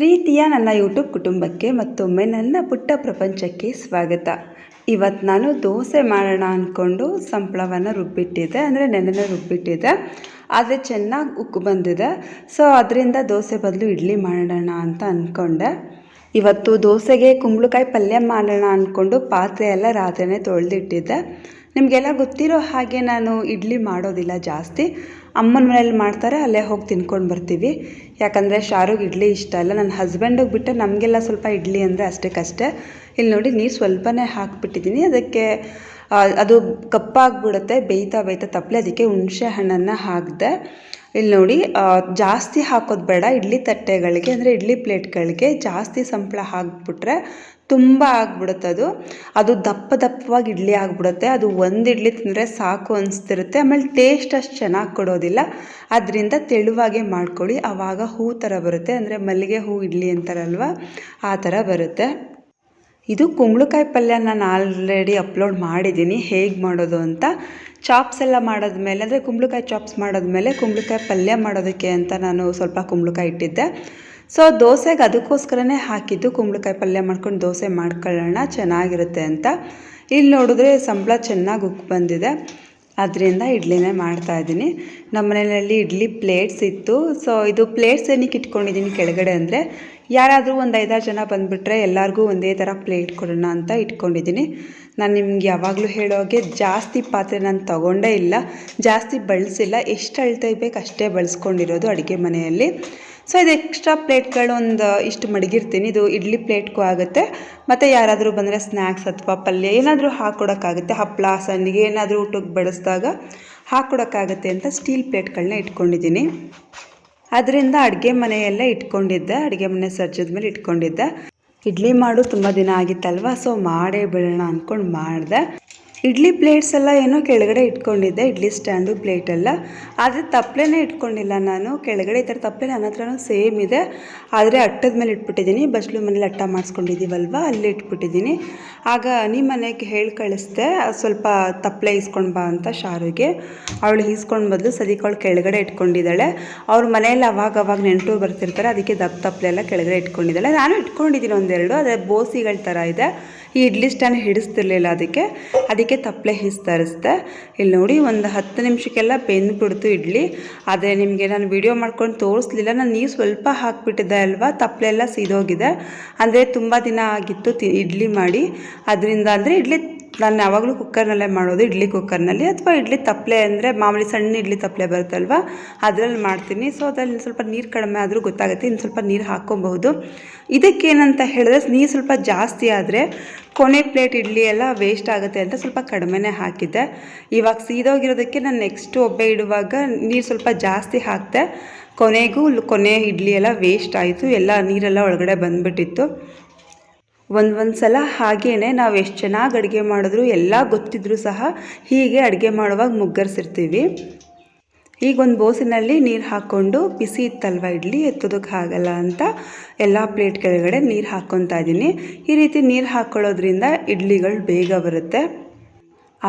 ಪ್ರೀತಿಯ ನನ್ನ ಯೂಟ್ಯೂಬ್ ಕುಟುಂಬಕ್ಕೆ ಮತ್ತೊಮ್ಮೆ ನನ್ನ ಪುಟ್ಟ ಪ್ರಪಂಚಕ್ಕೆ ಸ್ವಾಗತ ಇವತ್ತು ನಾನು ದೋಸೆ ಮಾಡೋಣ ಅಂದ್ಕೊಂಡು ಸಂಪಳವನ್ನು ರುಬ್ಬಿಟ್ಟಿದ್ದೆ ಅಂದರೆ ನೆನೆನ ರುಬ್ಬಿಟ್ಟಿದ್ದೆ ಆದರೆ ಚೆನ್ನಾಗಿ ಉಕ್ಕು ಬಂದಿದೆ ಸೊ ಅದರಿಂದ ದೋಸೆ ಬದಲು ಇಡ್ಲಿ ಮಾಡೋಣ ಅಂತ ಅಂದ್ಕೊಂಡೆ ಇವತ್ತು ದೋಸೆಗೆ ಕುಂಬಳಕಾಯಿ ಪಲ್ಯ ಮಾಡೋಣ ಅಂದ್ಕೊಂಡು ಪಾತ್ರೆ ಎಲ್ಲ ರಾತ್ರಿನೇ ತೊಳೆದಿಟ್ಟಿದ್ದೆ ನಿಮಗೆಲ್ಲ ಗೊತ್ತಿರೋ ಹಾಗೆ ನಾನು ಇಡ್ಲಿ ಮಾಡೋದಿಲ್ಲ ಜಾಸ್ತಿ ಅಮ್ಮನ ಮನೇಲಿ ಮಾಡ್ತಾರೆ ಅಲ್ಲೇ ಹೋಗಿ ತಿನ್ಕೊಂಡು ಬರ್ತೀವಿ ಯಾಕಂದರೆ ಶಾರುಗೆ ಇಡ್ಲಿ ಇಷ್ಟ ಇಲ್ಲ ನನ್ನ ಹಸ್ಬೆಂಡಿಗೆ ಬಿಟ್ಟರೆ ನಮಗೆಲ್ಲ ಸ್ವಲ್ಪ ಇಡ್ಲಿ ಅಂದರೆ ಅಷ್ಟಕ್ಕಷ್ಟೇ ಇಲ್ಲಿ ನೋಡಿ ನೀರು ಸ್ವಲ್ಪನೇ ಹಾಕಿಬಿಟ್ಟಿದ್ದೀನಿ ಅದಕ್ಕೆ ಅದು ಕಪ್ಪಾಗಿಬಿಡುತ್ತೆ ಬೇಯ್ತಾ ಬೇಯ್ತಾ ತಪ್ಪಲೆ ಅದಕ್ಕೆ ಹುಣಸೆ ಹಣ್ಣನ್ನು ಹಾಕಿದೆ ಇಲ್ಲಿ ನೋಡಿ ಜಾಸ್ತಿ ಹಾಕೋದು ಬೇಡ ಇಡ್ಲಿ ತಟ್ಟೆಗಳಿಗೆ ಅಂದರೆ ಇಡ್ಲಿ ಪ್ಲೇಟ್ಗಳಿಗೆ ಜಾಸ್ತಿ ಸಂಪಳ ಹಾಕ್ಬಿಟ್ರೆ ತುಂಬ ಆಗ್ಬಿಡುತ್ತೆ ಅದು ಅದು ದಪ್ಪ ದಪ್ಪವಾಗಿ ಇಡ್ಲಿ ಆಗಿಬಿಡುತ್ತೆ ಅದು ಒಂದು ಇಡ್ಲಿ ತಿಂದರೆ ಸಾಕು ಅನಿಸ್ತಿರುತ್ತೆ ಆಮೇಲೆ ಟೇಸ್ಟ್ ಅಷ್ಟು ಚೆನ್ನಾಗಿ ಕೊಡೋದಿಲ್ಲ ಅದರಿಂದ ತೆಳುವಾಗೆ ಮಾಡ್ಕೊಳ್ಳಿ ಆವಾಗ ಹೂ ಥರ ಬರುತ್ತೆ ಅಂದರೆ ಮಲ್ಲಿಗೆ ಹೂ ಇಡ್ಲಿ ಅಂತಾರಲ್ವ ಆ ಥರ ಬರುತ್ತೆ ಇದು ಕುಂಬಳಕಾಯಿ ಪಲ್ಯ ನಾನು ಆಲ್ರೆಡಿ ಅಪ್ಲೋಡ್ ಮಾಡಿದ್ದೀನಿ ಹೇಗೆ ಮಾಡೋದು ಅಂತ ಚಾಪ್ಸ್ ಎಲ್ಲ ಮಾಡಿದ್ಮೇಲೆ ಅಂದರೆ ಕುಂಬಳಕಾಯಿ ಚಾಪ್ಸ್ ಮಾಡಿದ್ಮೇಲೆ ಕುಂಬಳಕಾಯಿ ಪಲ್ಯ ಮಾಡೋದಕ್ಕೆ ಅಂತ ನಾನು ಸ್ವಲ್ಪ ಕುಂಬಳಕಾಯಿ ಇಟ್ಟಿದ್ದೆ ಸೊ ದೋಸೆಗೆ ಅದಕ್ಕೋಸ್ಕರನೇ ಹಾಕಿದ್ದು ಕುಂಬಳಕಾಯಿ ಪಲ್ಯ ಮಾಡ್ಕೊಂಡು ದೋಸೆ ಮಾಡ್ಕೊಳ್ಳೋಣ ಚೆನ್ನಾಗಿರುತ್ತೆ ಅಂತ ಇಲ್ಲಿ ನೋಡಿದ್ರೆ ಸಂಬಳ ಚೆನ್ನಾಗಿ ಉಕ್ಕಿ ಬಂದಿದೆ ಅದರಿಂದ ಇಡ್ಲಿನೇ ಮಾಡ್ತಾಯಿದ್ದೀನಿ ನಮ್ಮ ಮನೆಯಲ್ಲಿ ಇಡ್ಲಿ ಪ್ಲೇಟ್ಸ್ ಇತ್ತು ಸೊ ಇದು ಪ್ಲೇಟ್ಸ್ ಏನಕ್ಕೆ ಇಟ್ಕೊಂಡಿದ್ದೀನಿ ಕೆಳಗಡೆ ಅಂದರೆ ಯಾರಾದರೂ ಒಂದು ಐದಾರು ಜನ ಬಂದುಬಿಟ್ರೆ ಎಲ್ಲರಿಗೂ ಒಂದೇ ಥರ ಪ್ಲೇಟ್ ಕೊಡೋಣ ಅಂತ ಇಟ್ಕೊಂಡಿದ್ದೀನಿ ನಾನು ನಿಮ್ಗೆ ಯಾವಾಗಲೂ ಹೇಳೋಗೆ ಜಾಸ್ತಿ ಪಾತ್ರೆ ನಾನು ತಗೊಂಡೇ ಇಲ್ಲ ಜಾಸ್ತಿ ಬಳಸಿಲ್ಲ ಎಷ್ಟು ಅಳ್ತಾ ಬೇಕು ಅಷ್ಟೇ ಬಳಸ್ಕೊಂಡಿರೋದು ಅಡುಗೆ ಮನೆಯಲ್ಲಿ ಸೊ ಇದು ಎಕ್ಸ್ಟ್ರಾ ಪ್ಲೇಟ್ಗಳೊಂದು ಇಷ್ಟು ಮಡಗಿರ್ತೀನಿ ಇದು ಇಡ್ಲಿ ಪ್ಲೇಟ್ಗೂ ಆಗುತ್ತೆ ಮತ್ತು ಯಾರಾದರೂ ಬಂದರೆ ಸ್ನ್ಯಾಕ್ಸ್ ಅಥವಾ ಪಲ್ಯ ಏನಾದರೂ ಹಾಕ್ಕೊಡೋಕ್ಕಾಗುತ್ತೆ ಹಪ್ಪಳ ಸಣ್ಣಗೆ ಏನಾದರೂ ಊಟಕ್ಕೆ ಬಡಿಸಿದಾಗ ಹಾಕ್ಕೊಡೋಕ್ಕಾಗುತ್ತೆ ಅಂತ ಸ್ಟೀಲ್ ಪ್ಲೇಟ್ಗಳನ್ನ ಇಟ್ಕೊಂಡಿದ್ದೀನಿ ಅದರಿಂದ ಅಡುಗೆ ಮನೆಯಲ್ಲೇ ಇಟ್ಕೊಂಡಿದ್ದೆ ಅಡುಗೆ ಮನೆ ಸರ್ಜದ ಮೇಲೆ ಇಟ್ಕೊಂಡಿದ್ದೆ ಇಡ್ಲಿ ಮಾಡು ತುಂಬ ದಿನ ಆಗಿತ್ತಲ್ವ ಸೊ ಮಾಡೇ ಬಿಡೋಣ ಅಂದ್ಕೊಂಡು ಮಾಡಿದೆ ಇಡ್ಲಿ ಪ್ಲೇಟ್ಸ್ ಎಲ್ಲ ಏನೋ ಕೆಳಗಡೆ ಇಟ್ಕೊಂಡಿದ್ದೆ ಇಡ್ಲಿ ಸ್ಟ್ಯಾಂಡು ಪ್ಲೇಟೆಲ್ಲ ಆದರೆ ತಪ್ಪಲೇ ಇಟ್ಕೊಂಡಿಲ್ಲ ನಾನು ಕೆಳಗಡೆ ಈ ಥರ ತಪ್ಪಲೆ ನನ್ನ ಹತ್ರನೂ ಸೇಮ್ ಇದೆ ಆದರೆ ಅಟ್ಟದ ಮೇಲೆ ಇಟ್ಬಿಟ್ಟಿದ್ದೀನಿ ಬಸ್ಲು ಮನೇಲಿ ಅಟ್ಟ ಮಾಡಿಸ್ಕೊಂಡಿದ್ದೀವಲ್ವ ಅಲ್ಲಿ ಇಟ್ಬಿಟ್ಟಿದ್ದೀನಿ ಆಗ ನಿಮ್ಮ ಮನೆಗೆ ಹೇಳಿ ಕಳಿಸ್ದೆ ಸ್ವಲ್ಪ ತಪ್ಪಲೆ ಇಸ್ಕೊಂಡು ಬಾ ಅಂತ ಶಾರುಗೆ ಅವಳು ಈಸ್ಕೊಂಡು ಬದಲು ಅವಳು ಕೆಳಗಡೆ ಇಟ್ಕೊಂಡಿದ್ದಾಳೆ ಅವ್ರ ಮನೆಯಲ್ಲಿ ಅವಾಗ ಅವಾಗ ನೆಂಟರು ಬರ್ತಿರ್ತಾರೆ ಅದಕ್ಕೆ ದಪ್ಪ ತಪ್ಪಲೆ ಎಲ್ಲ ಕೆಳಗಡೆ ಇಟ್ಕೊಂಡಿದ್ದಾಳೆ ನಾನು ಇಟ್ಕೊಂಡಿದ್ದೀನಿ ಒಂದೆರಡು ಅದೇ ಬೋಸಿಗಳ ಥರ ಇದೆ ಈ ಇಡ್ಲಿ ಸ್ಟ್ಯಾನ್ ಹಿಡಿಸ್ತಿರ್ಲಿಲ್ಲ ಅದಕ್ಕೆ ಅದಕ್ಕೆ ತಪ್ಪಲೆ ಹೀಸ್ ತರಿಸ್ದೆ ಇಲ್ಲಿ ನೋಡಿ ಒಂದು ಹತ್ತು ನಿಮಿಷಕ್ಕೆಲ್ಲ ಬೆಂದು ಬಿಡ್ತು ಇಡ್ಲಿ ಆದರೆ ನಿಮಗೆ ನಾನು ವಿಡಿಯೋ ಮಾಡ್ಕೊಂಡು ತೋರಿಸ್ಲಿಲ್ಲ ನಾನು ನೀವು ಸ್ವಲ್ಪ ಹಾಕಿಬಿಟ್ಟಿದ್ದೆ ಅಲ್ವಾ ಎಲ್ಲ ಸೀದೋಗಿದೆ ಅಂದರೆ ತುಂಬ ದಿನ ಆಗಿತ್ತು ಇಡ್ಲಿ ಮಾಡಿ ಅದರಿಂದ ಅಂದರೆ ಇಡ್ಲಿ ನಾನು ಯಾವಾಗಲೂ ಕುಕ್ಕರ್ನಲ್ಲೇ ಮಾಡೋದು ಇಡ್ಲಿ ಕುಕ್ಕರ್ನಲ್ಲಿ ಅಥವಾ ಇಡ್ಲಿ ತಪ್ಪಲೆ ಅಂದರೆ ಮಾಮೂಲಿ ಸಣ್ಣ ಇಡ್ಲಿ ತಪ್ಪಲೆ ಬರುತ್ತಲ್ವ ಅದರಲ್ಲಿ ಮಾಡ್ತೀನಿ ಸೊ ಅದರಲ್ಲಿ ಸ್ವಲ್ಪ ನೀರು ಕಡಿಮೆ ಆದರೂ ಗೊತ್ತಾಗುತ್ತೆ ಇನ್ನು ಸ್ವಲ್ಪ ನೀರು ಹಾಕ್ಕೊಬಹುದು ಇದಕ್ಕೇನಂತ ಹೇಳಿದ್ರೆ ನೀರು ಸ್ವಲ್ಪ ಜಾಸ್ತಿ ಆದರೆ ಕೊನೆ ಪ್ಲೇಟ್ ಇಡ್ಲಿ ಎಲ್ಲ ವೇಸ್ಟ್ ಆಗುತ್ತೆ ಅಂತ ಸ್ವಲ್ಪ ಕಡಿಮೆನೇ ಹಾಕಿದ್ದೆ ಇವಾಗ ಸೀದೋಗಿರೋದಕ್ಕೆ ನಾನು ನೆಕ್ಸ್ಟ್ ಒಬ್ಬೆ ಇಡುವಾಗ ನೀರು ಸ್ವಲ್ಪ ಜಾಸ್ತಿ ಹಾಕಿದೆ ಕೊನೆಗೂ ಕೊನೆ ಇಡ್ಲಿ ಎಲ್ಲ ವೇಸ್ಟ್ ಆಯಿತು ಎಲ್ಲ ನೀರೆಲ್ಲ ಒಳಗಡೆ ಬಂದುಬಿಟ್ಟಿತ್ತು ಒಂದೊಂದು ಸಲ ಹಾಗೇ ನಾವು ಎಷ್ಟು ಚೆನ್ನಾಗಿ ಅಡುಗೆ ಮಾಡಿದ್ರು ಎಲ್ಲ ಗೊತ್ತಿದ್ರೂ ಸಹ ಹೀಗೆ ಅಡುಗೆ ಮಾಡುವಾಗ ಮುಗ್ಗರಿಸಿರ್ತೀವಿ ಈಗ ಒಂದು ಬೋಸಿನಲ್ಲಿ ನೀರು ಹಾಕ್ಕೊಂಡು ಬಿಸಿ ಇತ್ತಲ್ವ ಇಡ್ಲಿ ಎತ್ತೋದಕ್ಕೆ ಆಗಲ್ಲ ಅಂತ ಎಲ್ಲ ಪ್ಲೇಟ್ ಕೆಳಗಡೆ ನೀರು ಹಾಕ್ಕೊತಾ ಇದ್ದೀನಿ ಈ ರೀತಿ ನೀರು ಹಾಕ್ಕೊಳ್ಳೋದ್ರಿಂದ ಇಡ್ಲಿಗಳು ಬೇಗ ಬರುತ್ತೆ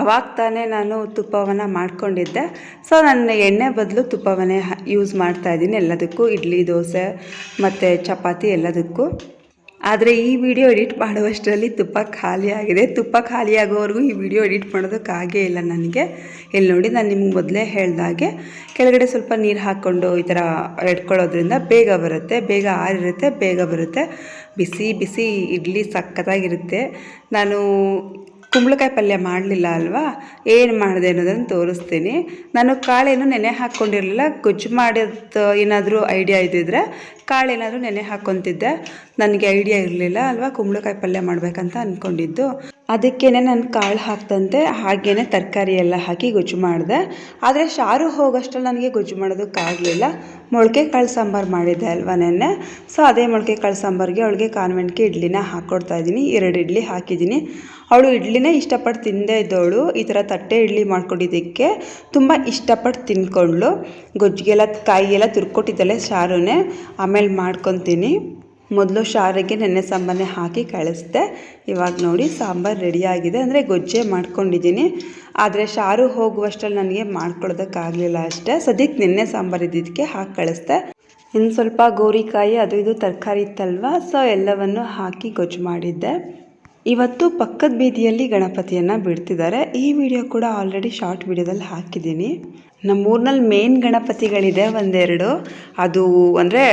ಅವಾಗ ತಾನೇ ನಾನು ತುಪ್ಪವನ್ನು ಮಾಡ್ಕೊಂಡಿದ್ದೆ ಸೊ ನನ್ನ ಎಣ್ಣೆ ಬದಲು ತುಪ್ಪವನ್ನೇ ಯೂಸ್ ಮಾಡ್ತಾ ಇದ್ದೀನಿ ಎಲ್ಲದಕ್ಕೂ ಇಡ್ಲಿ ದೋಸೆ ಮತ್ತು ಚಪಾತಿ ಎಲ್ಲದಕ್ಕೂ ಆದರೆ ಈ ವಿಡಿಯೋ ಎಡಿಟ್ ಮಾಡುವಷ್ಟರಲ್ಲಿ ತುಪ್ಪ ಖಾಲಿಯಾಗಿದೆ ತುಪ್ಪ ಖಾಲಿಯಾಗೋವರೆಗೂ ಈ ವಿಡಿಯೋ ಎಡಿಟ್ ಮಾಡೋದಕ್ಕಾಗೇ ಇಲ್ಲ ನನಗೆ ಇಲ್ಲಿ ನೋಡಿ ನಾನು ನಿಮ್ಗೆ ಮೊದಲೇ ಹೇಳ್ದಾಗೆ ಕೆಳಗಡೆ ಸ್ವಲ್ಪ ನೀರು ಹಾಕ್ಕೊಂಡು ಈ ಥರ ಎಡ್ಕೊಳ್ಳೋದ್ರಿಂದ ಬೇಗ ಬರುತ್ತೆ ಬೇಗ ಆರಿರುತ್ತೆ ಬೇಗ ಬರುತ್ತೆ ಬಿಸಿ ಬಿಸಿ ಇಡ್ಲಿ ಸಕ್ಕತ್ತಾಗಿರುತ್ತೆ ನಾನು ಕುಂಬಳಕಾಯಿ ಪಲ್ಯ ಮಾಡಲಿಲ್ಲ ಅಲ್ವಾ ಏನು ಮಾಡಿದೆ ಅನ್ನೋದನ್ನು ತೋರಿಸ್ತೀನಿ ನಾನು ಕಾಳೇನು ನೆನೆ ಹಾಕ್ಕೊಂಡಿರಲಿಲ್ಲ ಗೊಜ್ಜು ಮಾಡೋದು ಏನಾದರೂ ಐಡಿಯಾ ಇದ್ದಿದ್ರೆ ಏನಾದರೂ ನೆನೆ ಹಾಕ್ಕೊತಿದ್ದೆ ನನಗೆ ಐಡಿಯಾ ಇರಲಿಲ್ಲ ಅಲ್ವಾ ಕುಂಬಳಕಾಯಿ ಪಲ್ಯ ಮಾಡಬೇಕಂತ ಅಂದ್ಕೊಂಡಿದ್ದು ಅದಕ್ಕೇನೆ ನಾನು ಕಾಳು ಹಾಕ್ತಂತೆ ಹಾಗೇ ತರಕಾರಿ ಎಲ್ಲ ಹಾಕಿ ಗೊಜ್ಜು ಮಾಡಿದೆ ಆದರೆ ಶಾರು ಹೋಗೋಷ್ಟರಲ್ಲಿ ನನಗೆ ಗೊಜ್ಜು ಮಾಡೋದಕ್ಕಾಗಲಿಲ್ಲ ಮೊಳಕೆ ಕಾಳು ಸಾಂಬಾರು ಮಾಡಿದ್ದೆ ಅಲ್ವಾ ನೆನ್ನೆ ಸೊ ಅದೇ ಮೊಳಕೆ ಕಾಳು ಸಾಂಬಾರಿಗೆ ಅವಳಿಗೆ ಕಾನ್ವೆಂಟ್ಗೆ ಇಡ್ಲಿನ ಹಾಕ್ಕೊಡ್ತಾ ಇದ್ದೀನಿ ಎರಡು ಇಡ್ಲಿ ಹಾಕಿದ್ದೀನಿ ಅವಳು ಇಡ್ಲಿನೇ ಇಷ್ಟಪಟ್ಟು ತಿಂದೇ ಇದ್ದವಳು ಈ ಥರ ತಟ್ಟೆ ಇಡ್ಲಿ ಮಾಡ್ಕೊಂಡಿದ್ದಕ್ಕೆ ತುಂಬ ಇಷ್ಟಪಟ್ಟು ತಿನ್ಕೊಂಡ್ಳು ಗೊಜ್ಜಿಗೆಲ್ಲ ಕಾಯಿಗೆಲ್ಲ ತುರ್ಕೊಟ್ಟಿದ್ದಲ್ಲೇ ಶಾರುನೇ ಆಮೇಲೆ ಆಮೇಲೆ ಮಾಡ್ಕೊತೀನಿ ಮೊದಲು ಶಾರಿಗೆ ನೆನ್ನೆ ಸಾಂಬಾರನ್ನೇ ಹಾಕಿ ಕಳಿಸ್ದೆ ಇವಾಗ ನೋಡಿ ಸಾಂಬಾರು ರೆಡಿಯಾಗಿದೆ ಅಂದರೆ ಗೊಜ್ಜೆ ಮಾಡ್ಕೊಂಡಿದ್ದೀನಿ ಆದರೆ ಶಾರು ಹೋಗುವಷ್ಟರಲ್ಲಿ ನನಗೆ ಮಾಡ್ಕೊಳ್ಳೋದಕ್ಕಾಗಲಿಲ್ಲ ಅಷ್ಟೇ ಸದ್ಯಕ್ಕೆ ನೆನ್ನೆ ಸಾಂಬಾರು ಇದ್ದಿದ್ದಕ್ಕೆ ಹಾಕಿ ಕಳಿಸ್ದೆ ಇನ್ನು ಸ್ವಲ್ಪ ಗೋರಿಕಾಯಿ ಅದು ಇದು ತರಕಾರಿ ಇತ್ತಲ್ವ ಸೊ ಎಲ್ಲವನ್ನು ಹಾಕಿ ಗೊಜ್ಜು ಮಾಡಿದ್ದೆ ಇವತ್ತು ಪಕ್ಕದ ಬೀದಿಯಲ್ಲಿ ಗಣಪತಿಯನ್ನು ಬಿಡ್ತಿದ್ದಾರೆ ಈ ವಿಡಿಯೋ ಕೂಡ ಆಲ್ರೆಡಿ ಶಾರ್ಟ್ ವಿಡಿಯೋದಲ್ಲಿ ಹಾಕಿದ್ದೀನಿ ನಮ್ಮೂರಿನಲ್ಲಿ ಮೇನ್ ಗಣಪತಿಗಳಿದೆ ಒಂದೆರಡು ಅದು ಅಂದರೆ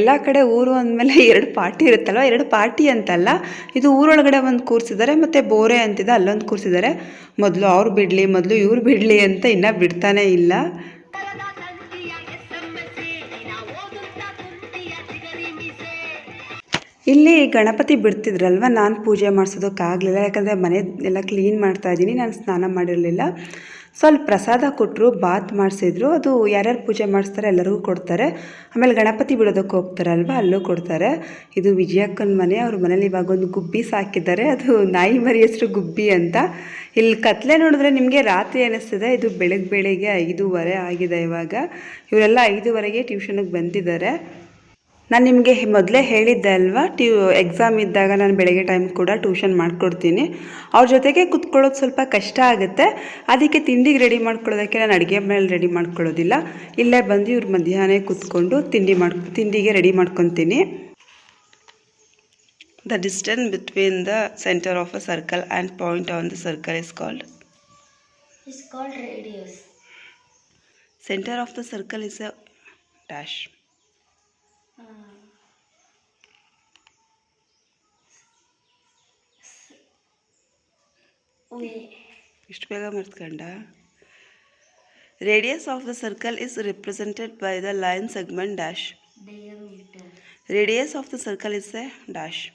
ಎಲ್ಲ ಕಡೆ ಊರು ಅಂದಮೇಲೆ ಎರಡು ಪಾರ್ಟಿ ಇರುತ್ತಲ್ವ ಎರಡು ಪಾರ್ಟಿ ಅಂತಲ್ಲ ಇದು ಊರೊಳಗಡೆ ಒಂದು ಕೂರಿಸಿದ್ದಾರೆ ಮತ್ತು ಬೋರೆ ಅಂತಿದೆ ಅಲ್ಲೊಂದು ಕೂರಿಸಿದ್ದಾರೆ ಮೊದಲು ಅವ್ರು ಬಿಡಲಿ ಮೊದಲು ಇವ್ರು ಬಿಡಲಿ ಅಂತ ಇನ್ನೂ ಬಿಡ್ತಾನೇ ಇಲ್ಲ ಇಲ್ಲಿ ಗಣಪತಿ ಬಿಡ್ತಿದ್ರಲ್ವ ನಾನು ಪೂಜೆ ಮಾಡಿಸೋದಕ್ಕಾಗಲಿಲ್ಲ ಯಾಕಂದರೆ ಮನೆ ಎಲ್ಲ ಕ್ಲೀನ್ ಮಾಡ್ತಾ ಇದ್ದೀನಿ ನಾನು ಸ್ನಾನ ಮಾಡಿರಲಿಲ್ಲ ಸ್ವಲ್ಪ ಪ್ರಸಾದ ಕೊಟ್ಟರು ಬಾತ್ ಮಾಡಿಸಿದ್ರು ಅದು ಯಾರ್ಯಾರು ಪೂಜೆ ಮಾಡಿಸ್ತಾರೆ ಎಲ್ಲರಿಗೂ ಕೊಡ್ತಾರೆ ಆಮೇಲೆ ಗಣಪತಿ ಬಿಡೋದಕ್ಕೆ ಹೋಗ್ತಾರಲ್ವ ಅಲ್ಲೂ ಕೊಡ್ತಾರೆ ಇದು ವಿಜಯಕ್ಕನ ಮನೆ ಅವ್ರ ಮನೇಲಿ ಇವಾಗ ಒಂದು ಗುಬ್ಬಿ ಸಾಕಿದ್ದಾರೆ ಅದು ನಾಯಿ ಮರಿ ಹೆಸರು ಗುಬ್ಬಿ ಅಂತ ಇಲ್ಲಿ ಕತ್ಲೆ ನೋಡಿದ್ರೆ ನಿಮಗೆ ರಾತ್ರಿ ಅನ್ನಿಸ್ತದೆ ಇದು ಬೆಳಗ್ಗೆ ಬೆಳಿಗ್ಗೆ ಐದೂವರೆ ಆಗಿದೆ ಇವಾಗ ಇವರೆಲ್ಲ ಐದೂವರೆಗೆ ಟ್ಯೂಷನಿಗೆ ಬಂದಿದ್ದಾರೆ ನಾನು ನಿಮಗೆ ಮೊದಲೇ ಹೇಳಿದ್ದೆ ಅಲ್ವಾ ಟ್ಯೂ ಎಕ್ಸಾಮ್ ಇದ್ದಾಗ ನಾನು ಬೆಳಗ್ಗೆ ಟೈಮ್ ಕೂಡ ಟ್ಯೂಷನ್ ಮಾಡಿಕೊಡ್ತೀನಿ ಅವ್ರ ಜೊತೆಗೆ ಕುತ್ಕೊಳ್ಳೋದು ಸ್ವಲ್ಪ ಕಷ್ಟ ಆಗುತ್ತೆ ಅದಕ್ಕೆ ತಿಂಡಿಗೆ ರೆಡಿ ಮಾಡ್ಕೊಳ್ಳೋದಕ್ಕೆ ನಾನು ಅಡುಗೆ ಮೇಲೆ ರೆಡಿ ಮಾಡ್ಕೊಳ್ಳೋದಿಲ್ಲ ಇಲ್ಲೇ ಬಂದು ಇವ್ರು ಮಧ್ಯಾಹ್ನ ಕೂತ್ಕೊಂಡು ತಿಂಡಿ ಮಾಡಿ ತಿಂಡಿಗೆ ರೆಡಿ ಮಾಡ್ಕೊತೀನಿ the distance between the centre of a circle and point on the circle is called centre of the circle is a dash Radius of the circle is represented by the line segment dash. Diameter. Radius of the circle is a dash.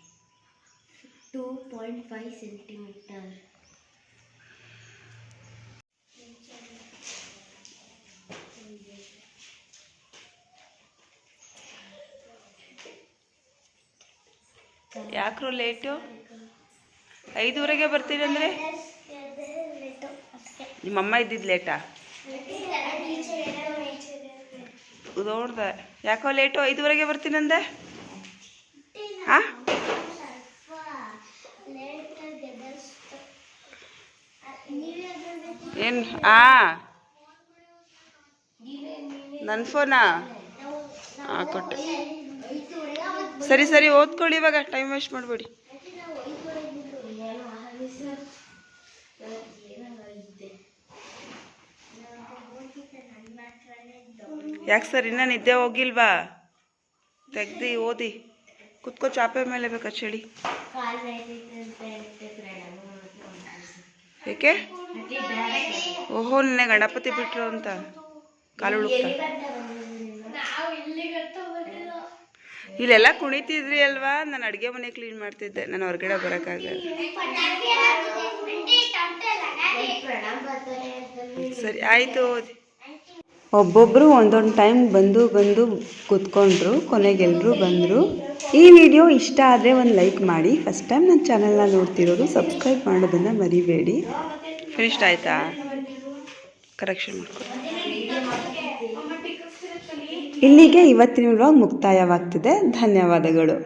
2.5 centimeter. ಯಾಕ್ರೂ late ಐದೂವರೆಗೆ ಬರ್ತೀನಿ ಅಂದರೆ ನಿಮ್ಮಮ್ಮ ಇದ್ದಿದ್ದು ಲೇಟಾ ನೋಡ್ದೆ ಯಾಕೋ late ಐದುವರೆಗೆ ಬರ್ತೀನಂದೆ ಹಾಂ ಏನು ಆ ನನ್ನ ಫೋನಾ ಸರಿ ಸರಿ ಓದ್ಕೊಳ್ಳಿ ಇವಾಗ ಟೈಮ್ ವೇಸ್ಟ್ ಮಾಡಬೇಡಿ ಯಾಕೆ ಸರ್ ಇನ್ನೂ ನಿದ್ದೆ ಹೋಗಿಲ್ವಾ ತೆಗ್ದು ಓದಿ ಕುತ್ಕೋ ಚಾಪೆ ಮೇಲೆ ಬೇಕಾ ಚಳಿ ಏಕೆ ಓಹೋ ನಿನ್ನೆ ಗಣಪತಿ ಬಿಟ್ರು ಅಂತ ಕಾಲು ಹುಡುಕ್ತಾ ಇಲ್ಲೆಲ್ಲ ಕುಣಿತಿದ್ರಿ ಅಲ್ವಾ ನಾನು ಅಡುಗೆ ಮನೆ ಕ್ಲೀನ್ ಮಾಡ್ತಿದ್ದೆ ನಾನು ಹೊರಗಡೆ ಬರೋಕ್ಕಾಗಲ್ಲ ಸರಿ ಆಯಿತು ಒಬ್ಬೊಬ್ಬರು ಒಂದೊಂದು ಟೈಮ್ ಬಂದು ಬಂದು ಕೂತ್ಕೊಂಡ್ರು ಕೊನೆಗೆಲ್ಲರೂ ಬಂದರು ಈ ವಿಡಿಯೋ ಇಷ್ಟ ಆದರೆ ಒಂದು ಲೈಕ್ ಮಾಡಿ ಫಸ್ಟ್ ಟೈಮ್ ನನ್ನ ಚಾನಲ್ನ ನೋಡ್ತಿರೋದು ಸಬ್ಸ್ಕ್ರೈಬ್ ಮಾಡೋದನ್ನು ಮರಿಬೇಡಿ ಇಷ್ಟ ಆಯಿತಾ ಕರೆಕ್ಷನ್ ಮಾಡ್ಕೊಡಿ ಇಲ್ಲಿಗೆ ಇವತ್ತಿನ ವ್ಲಾಗ್ ಮುಕ್ತಾಯವಾಗ್ತಿದೆ ಧನ್ಯವಾದಗಳು